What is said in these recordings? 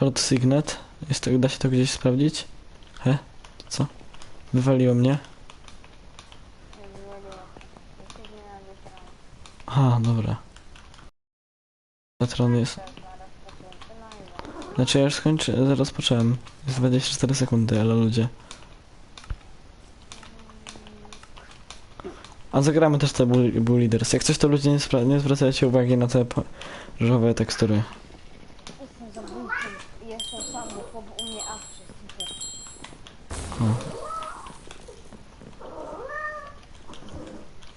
Short Signet. Jest to, da się to gdzieś sprawdzić? He? Co? Wywaliło mnie? A, dobra. Patron jest... Znaczy ja już skończy... zaraz począłem. Jest 24 sekundy, ale ludzie. A zagramy też te Bull, Leaders. Jak coś to ludzie nie, nie zwracajcie uwagi na te różowe tekstury. Jestem zabójcą. Jestem sam, bo chłop u mnie awczy. super.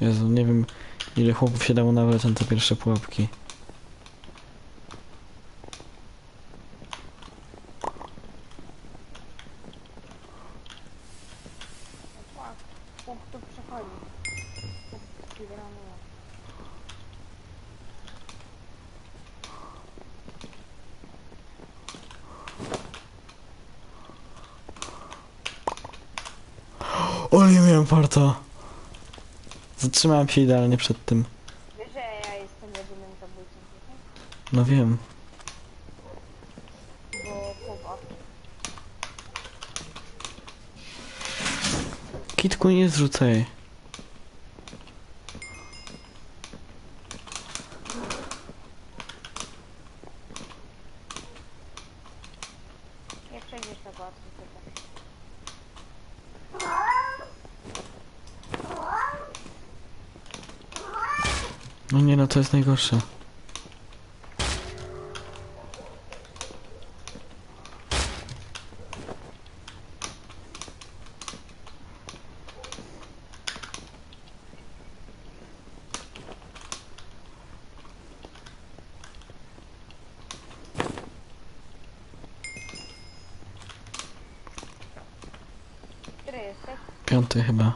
Jezu, nie wiem ile chłopów się dało nabrać na te pierwsze pułapki. Chłop tu przechodzi. Chłop speedrunuje. O, nie miałem. Zatrzymałem się idealnie przed tym. Wiesz, że ja jestem jedynym zabójcą tutaj? No wiem. Kitku nie zrzucaj. Nie przejdziesz tak. No nie no, to jest najgorsze. Który jesteś? Piąty chyba.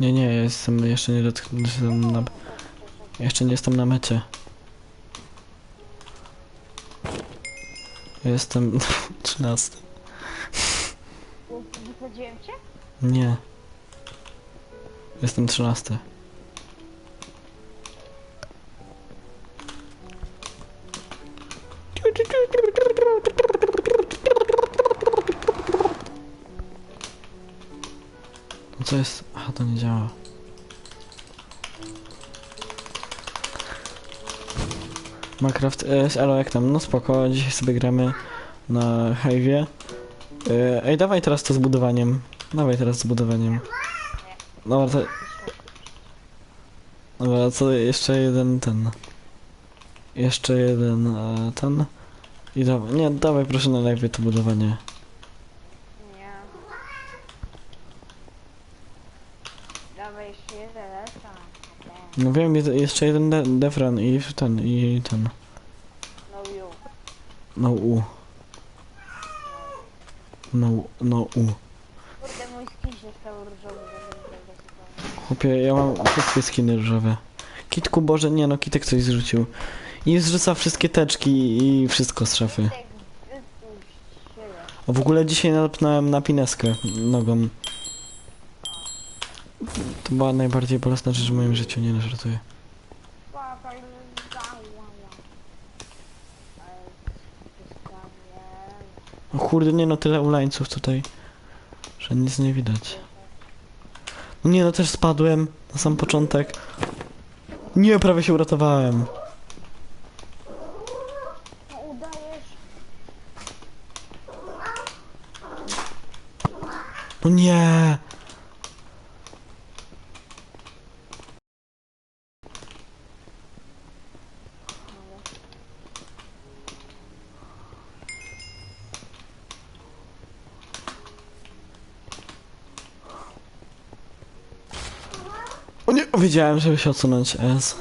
Nie, nie, ja jestem jeszcze nie jestem na, jeszcze nie jestem na mecie. Jestem 13. Wysadziłem cię? Nie. Jestem 13. No co jest? Aha, to nie działa. Minecraft, e, elo jak tam? No spoko, dzisiaj sobie gramy na Hive'ie. E, ej, dawaj teraz to z budowaniem. Dawaj teraz z budowaniem. Dobra, to... Dobra, co jeszcze jeden ten... Jeszcze jeden e, ten... I dawaj, nie, dawaj proszę na live to budowanie. Nie. Dawaj jeszcze jeden lecą. No wiem, jest, jeszcze jeden de defran i ten, i ten. No. No u. No, no u. Kurde, mój skin się stał różowy. Chłopie, ja mam wszystkie skiny różowe. Kitku, Boże, nie no, Kitek coś zrzucił. I zrzuca wszystkie teczki i wszystko z szafy. A w ogóle dzisiaj natknąłem na pineskę nogą. To była najbardziej bolesna rzecz w moim życiu, nie no, żartuję. O kurde, nie no, tyle ulańców tutaj, że nic nie widać. No nie no, też spadłem na sam początek. Nie, prawie się uratowałem. No nie! Wiedziałem, żeby się odsunąć, S.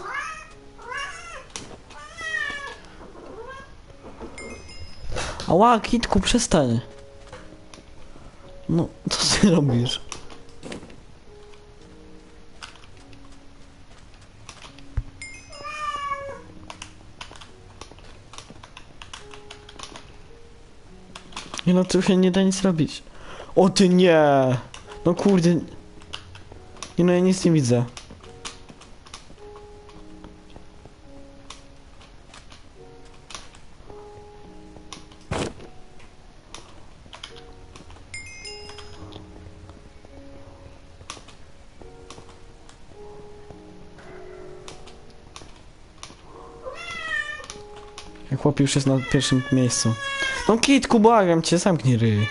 Ała, Kitku, przestań. No, co ty robisz? Nie no, tu się nie da nic robić. O ty nie! No kurde. Nie no, ja nic nie widzę. Chłop już jest na pierwszym miejscu. No kitku, błagam cię, zamknij ryj.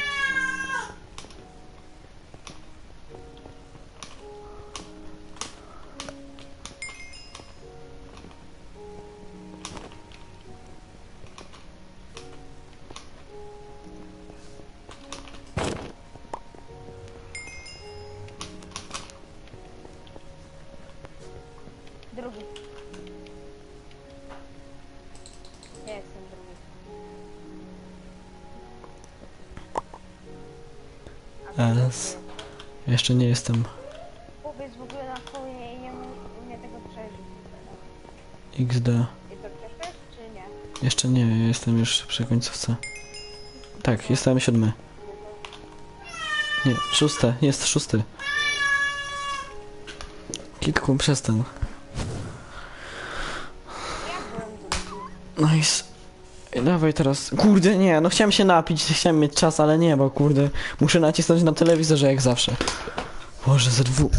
Drugi. Es. Jeszcze nie jestem Powiedz w ogóle na swoje i nie umie tego przeżyć. XD. I to czy nie? Jeszcze nie, ja jestem już przy końcówce. Tak, jestem siódmy. Nie, szóste, jest szósty. Kitku, przestań. Nice. Dawaj teraz. Kurde, nie, no chciałem się napić, chciałem mieć czas, ale nie, bo kurde, muszę nacisnąć na telewizorze jak zawsze. Boże, ze dwu.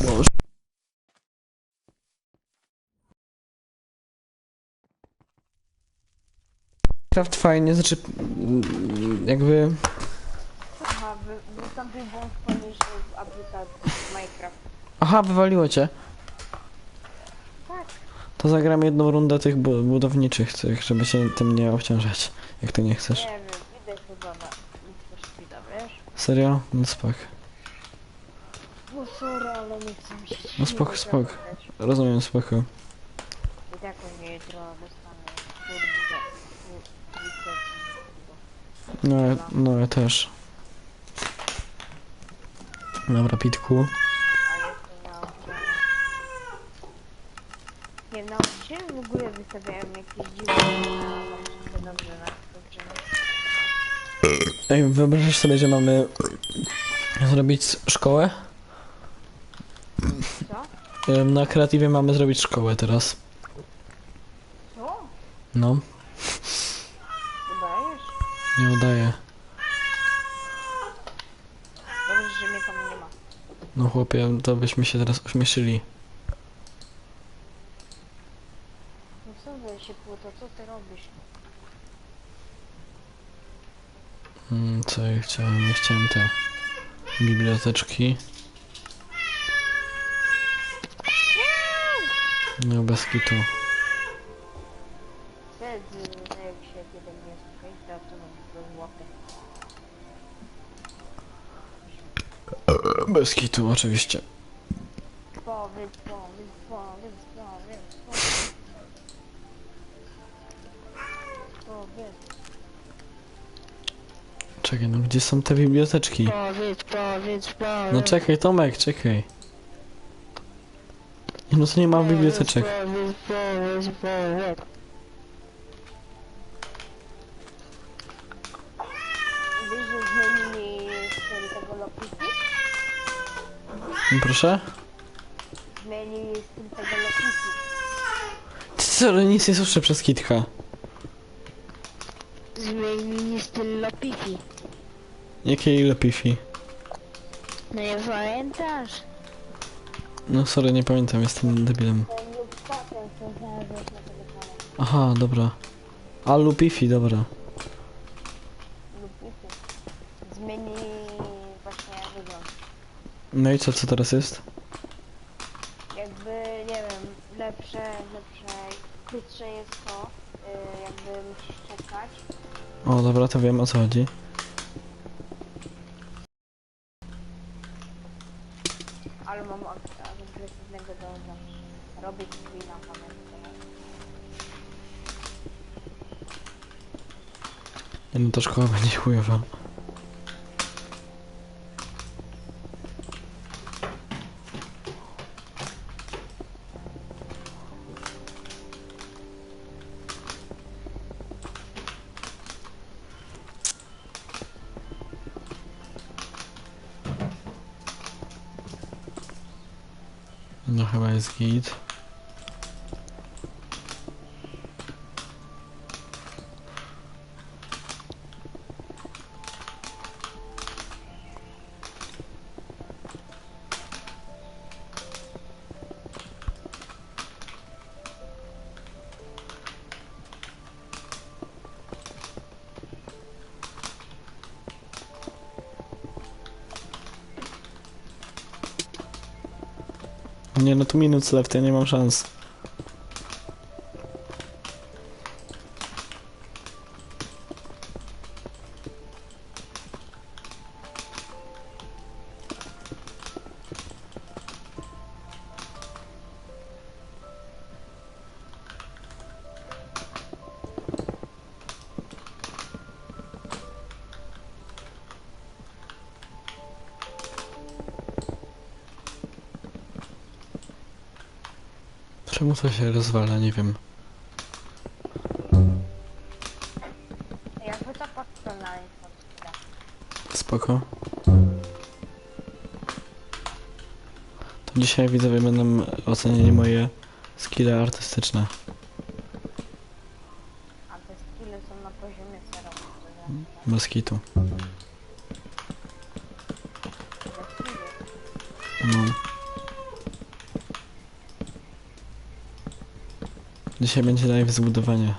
Boże. Craft fajnie, znaczy mm, jakby Aha, wy, wystąpił błąd poniżej w aplikacji Minecraft. Aha, wywaliło cię. To zagram jedną rundę tych bu budowniczych, tych, żeby się tym nie obciążać, jak ty nie chcesz. Nie wiem, idę chyba na wiesz? Serio? No spok. No sorry, ale nie chcę mi się No spoko. zabrać. Rozumiem, spoko. I tak jutro dostanę No, no ja też. Dobra, Pitku. A jeszcze nauczyciele. Nie wiem, nauczyciele w ogóle na wszystko dobrze skończenie. Ej, wyobrażasz sobie, że mamy zrobić szkołę? Co? Na kreatywie mamy zrobić szkołę teraz. Co? No, Udajesz? nie udaje. Dobrze, że mnie tam nie ma. No chłopie, to byśmy się teraz ośmieszyli. No co wy się płuto, co ty robisz? Mm, co ja chciałem? Ja chciałem te biblioteczki. No bez kitu. Złote. Bez kitu, oczywiście. Gdzie są te biblioteczki? No czekaj, Tomek, czekaj. No to nie ma biblioteczek. No Proszę? Zmienili styl tego lokitu. Co, ale nic nie słyszę przez kitka. Jakiej lepifi? No nie pamiętasz? No sorry, nie pamiętam, jestem debilem. Aha, dobra. A lupifi, dobra. Lupitu. Zmienili właśnie wygląd. No i co, co teraz jest? Jakby, nie wiem, lepsze, lepsze, krótsze jest to, y, jakby musisz czekać. O, dobra, to wiem o co chodzi. Ale mam od agresywnego do zawsze. Robię screena, pamiętam. Nie, No to szkoła będzie chujowa. No chyba jest no, tu minut left, ja nie mam szans. Czemu to się rozwala, nie wiem. Jakby to podglądali pod chwilę. Spoko. To dzisiaj widzowie będą oceniali moje skille artystyczne. A te skille są na poziomie zerowym. Bez kitu. No. Dzisiaj będzie live zbudowanie.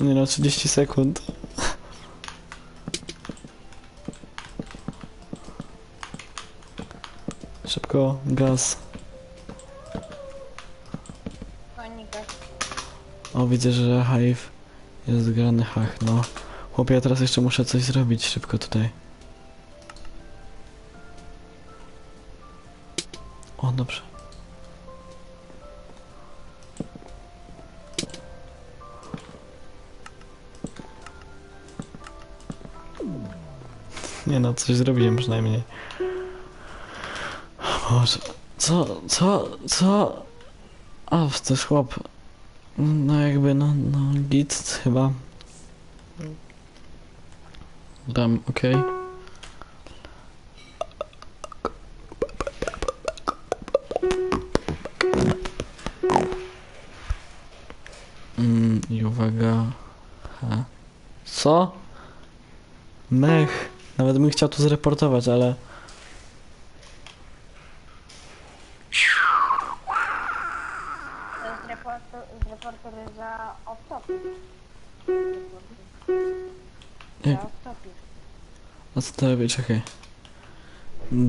Nie no, 30 sekund. Szybko, gaz. O, widzę, że Hive jest grany hach, no. Chłopie, ja teraz jeszcze muszę coś zrobić szybko tutaj. O, dobrze. Nie no, coś zrobiłem przynajmniej. Boże, co, co, co? A, to chłop. No jakby, no, no, git chyba. Dam, okej. Mm, I uwaga. Ha. Co? Mech. Nawet bym chciał to zreportować, ale... To jest reporter, reporter za off-topic. Nie. Za off-topic. A co to robię? Czekaj.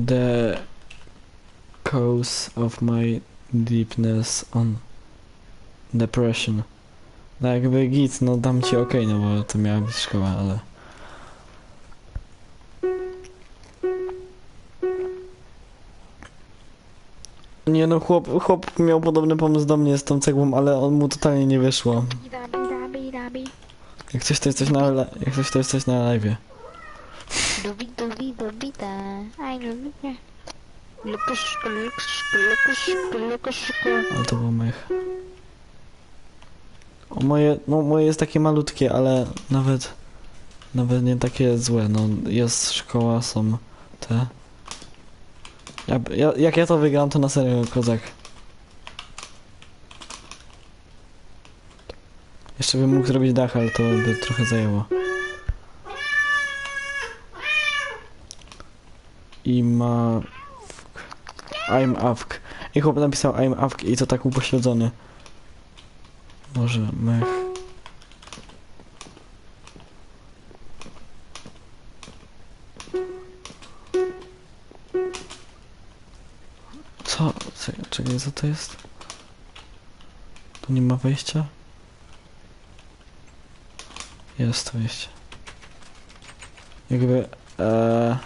The cause of my deepness on depression. No jakby git, no dam ci okej, no bo to miała być szkoła, ale... Nie no, chłop, chłop miał podobny pomysł do mnie z tą cegłą, ale on mu totalnie nie wyszło. Jak coś to jest coś na, jak coś to jest coś na live'ie. Dubi, dubi, dubi, da. Aj, lubię. Lukuszku, lukuszku, lukuszku, lukuszku. Ale to był mech. O moje, no moje jest takie malutkie, ale nawet, nawet nie takie złe, no jest szkoła, są te. Ja, ja, jak ja to wygram, to na serio kozak. Jeszcze bym mógł zrobić dach, ale to by trochę zajęło. I ma... I'm Avk. I chłop napisał I'm Avk i to tak upośledzony. Może mech. Co- to jest? Tu nie ma wejścia? Jest wejście. Jakby... Eee,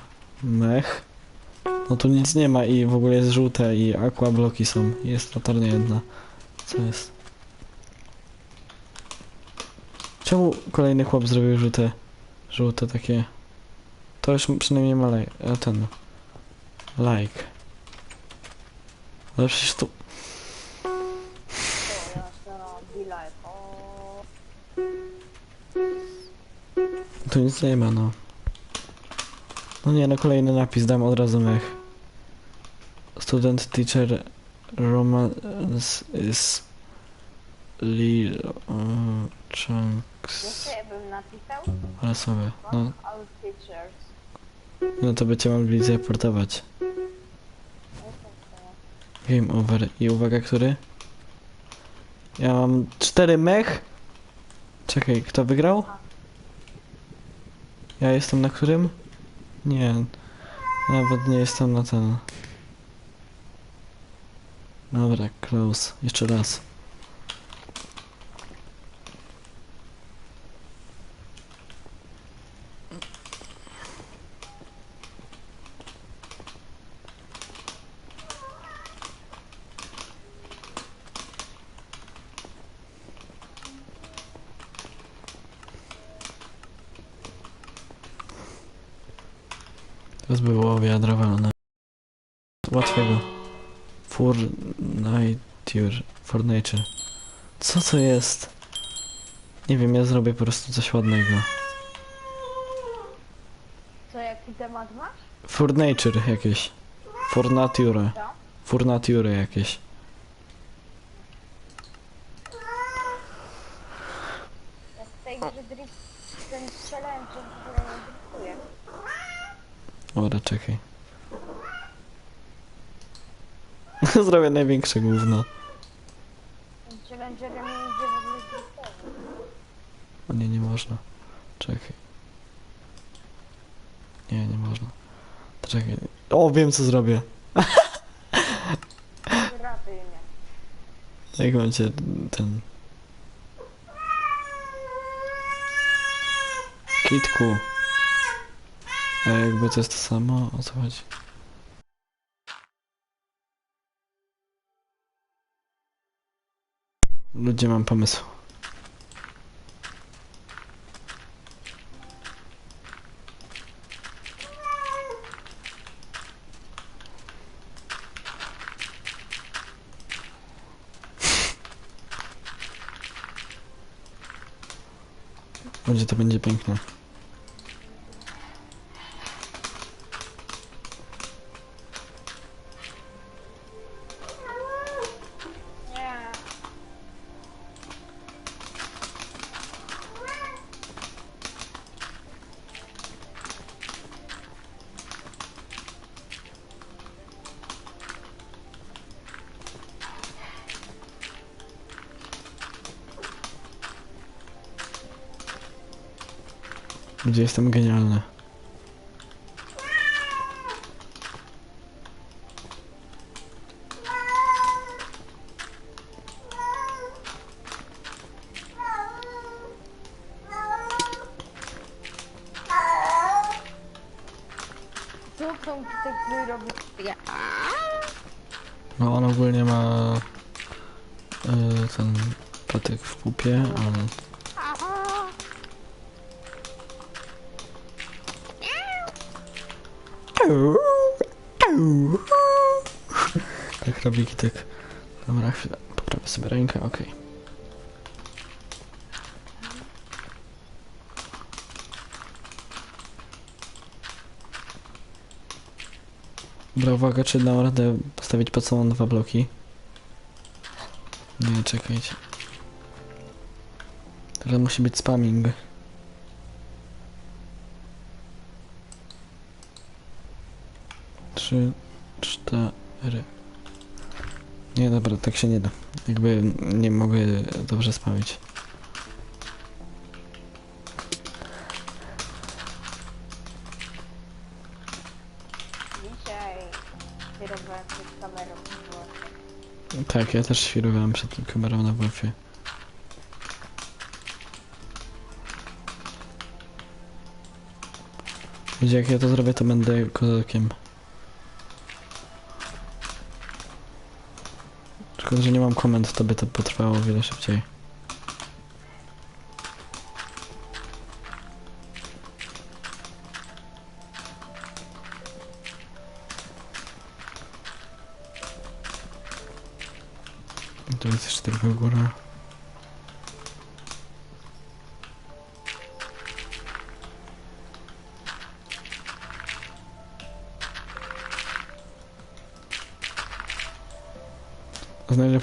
mech. No tu nic nie ma i w ogóle jest żółte i aqua bloki są. Jest latarnia jedna. Co jest? Czemu kolejny chłop zrobił żółte? Żółte takie. To już przynajmniej ma laj, e, ten. Like. Ale przecież. To no, be like, o... Tu nic nie ma, no. No nie, no kolejny napis, dam od razu mech. Student teacher romance is Lil uh, Chunks. Ale sobie, no. No to będziecie mogli zreportować. Game over. I uwaga, który? Ja mam cztery mech. Czekaj, kto wygrał? Ja jestem na którym? Nie. Nawet nie jestem na ten. Dobra, close. Jeszcze raz. Teraz by było wiadrowane. Łatwego. Furniture. Furniture. Co to jest? Nie wiem, ja zrobię po prostu coś ładnego. Co, jaki temat masz? Furniture jakieś. Furnature. Co? Furnature jakieś. Ja w tej grze drift, ten challenge, w ogóle nie driftuję. Dobra, czekaj. Zrobię największe gówno. O nie, nie można. Czekaj. Nie, nie można. Czekaj. O, wiem co zrobię. Jak macie ten... Kitku. A jakby to jest to samo, o co chodzi? Ludzie, mam pomysł. Będzie to będzie piękne. Gdzie jestem genialny. Tak robi kitek. Dobra, chwilę. Poprawię sobie rękę, okej. Dobra, uwaga, czy dam radę postawić pod sobą dwa bloki? Nie, czekajcie. Teraz musi być spamming. Trzy, cztery. Nie, dobra, tak się nie da. Jakby nie mogę dobrze spamić. Dzisiaj kierowałem przed kamerą. było. Tak, ja też świrowałem przed tą kamerą na WF-ie. Będzie jak ja to zrobię, to będę kozakiem. Szkoda, że nie mam komend, to by to potrwało o wiele szybciej.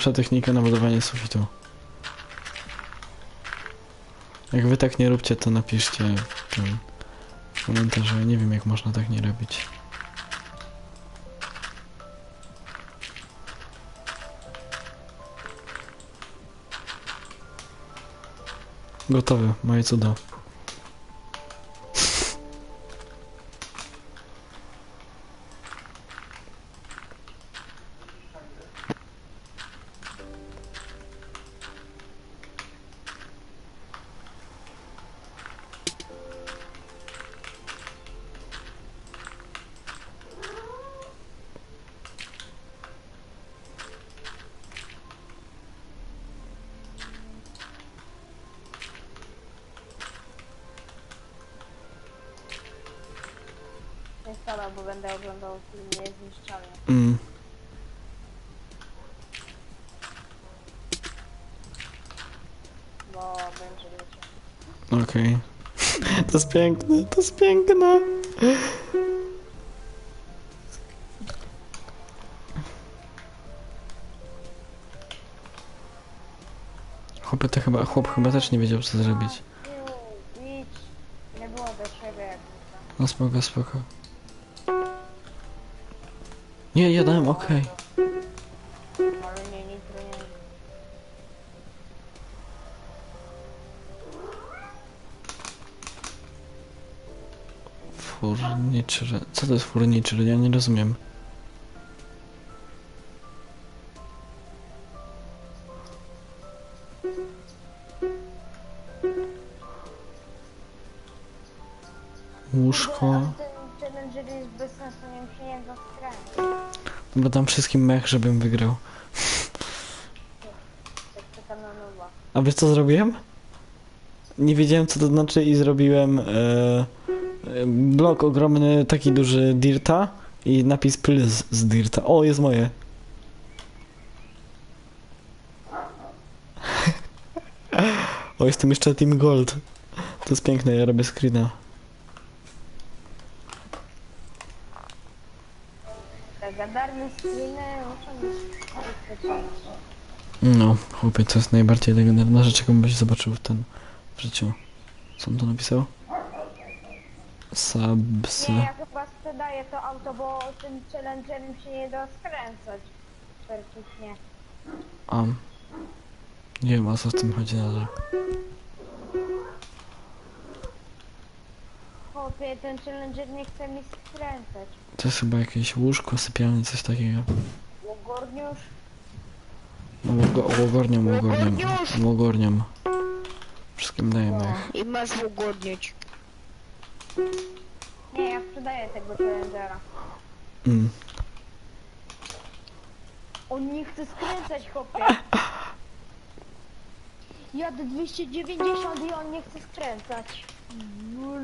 Najlepsza technika na budowanie sufitu. Jak wy tak nie róbcie, to napiszcie w komentarzu, ja nie wiem jak można tak nie robić. Gotowe, moje cuda. Nie spadał, bo będę oglądał film Niezniszczalny. Mm. Bo będzie wiecie. Okej. To jest piękne, to jest piękne. Chłopy to chyba, chłop chyba też nie wiedział co zrobić. Nie, idź. Nie było do siebie jak zwykle. No spoko, spoko. Nie, ja dałem nie. Furniture. Co to jest furniture? Ja nie rozumiem. Łóżko. Challenger jest bez sensu, nie nie da skręcić. Bo dam wszystkim mech, żebym wygrał. A wiesz co zrobiłem? Nie wiedziałem co to znaczy i zrobiłem e, e, blok ogromny, taki duży dirta i napis plus z dirta. O, jest moje. o, jestem jeszcze Team Gold. To jest piękne, ja robię screena. No, chłopie, to jest najbardziej legendarna rzecz, jaką byś zobaczył w ten w życiu. Co on tu napisał? Subs. Nie, ja chyba sprzedaję to auto, bo tym challengerem się nie da skręcać. Perfeknie. A. Nie wiem o co w tym chodzi nadal. Chłopie, ten challenger nie chce mi skręcać. To jest chyba jakieś łóżko, sypialnie, coś takiego. Łogorniusz, No, łogo- Łogorniam, łogorniam. Łogorniam. Wszystkim daję mech. I masz ugodnieć. nie, ja sprzedaję tego challengera. Mm. On nie chce skręcać, chłopie. Jadę 290 i on nie chce skręcać. Ból.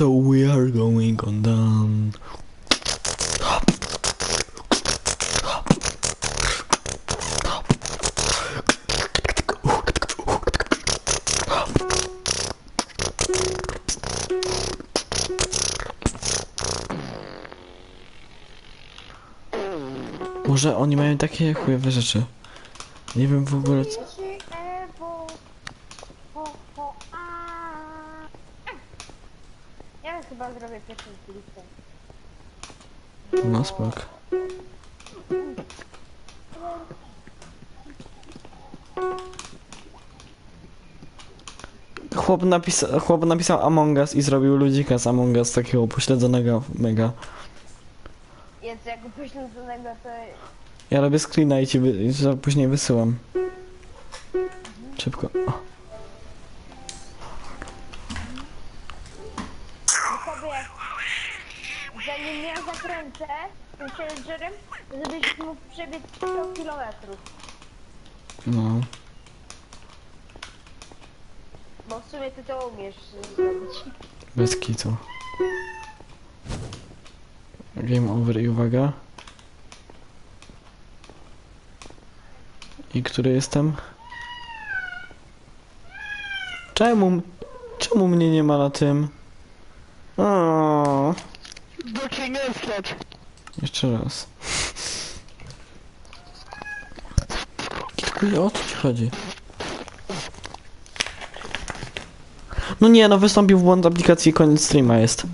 So we are going on down. Może oni mają takie chujowe rzeczy. Nie wiem w ogóle. co- Jeśli Ewo, ho, ho, a. Ja chyba zrobię pierwszym klipem. No spok. Chłop, napisa chłop napisał Among Us i zrobił ludzika z Among Us, takiego pośledzonego mega. Jest jako pośledzonego, to Ja robię screena i ci wy później wysyłam. Szybko. O. sobie zanim ja zakręcę tym challengerem, żebyś mógł przebiec 100 kilometrów. No. Bo w sumie ty to umiesz zrobić. Bez kitu. Game over i uwaga. I który jestem? Czemu? Czemu mnie nie ma na tym? O, Bo cię nie. Jeszcze raz. Kitkuj, o co ci chodzi? No nie, no wystąpił błąd aplikacji koniec streama jest.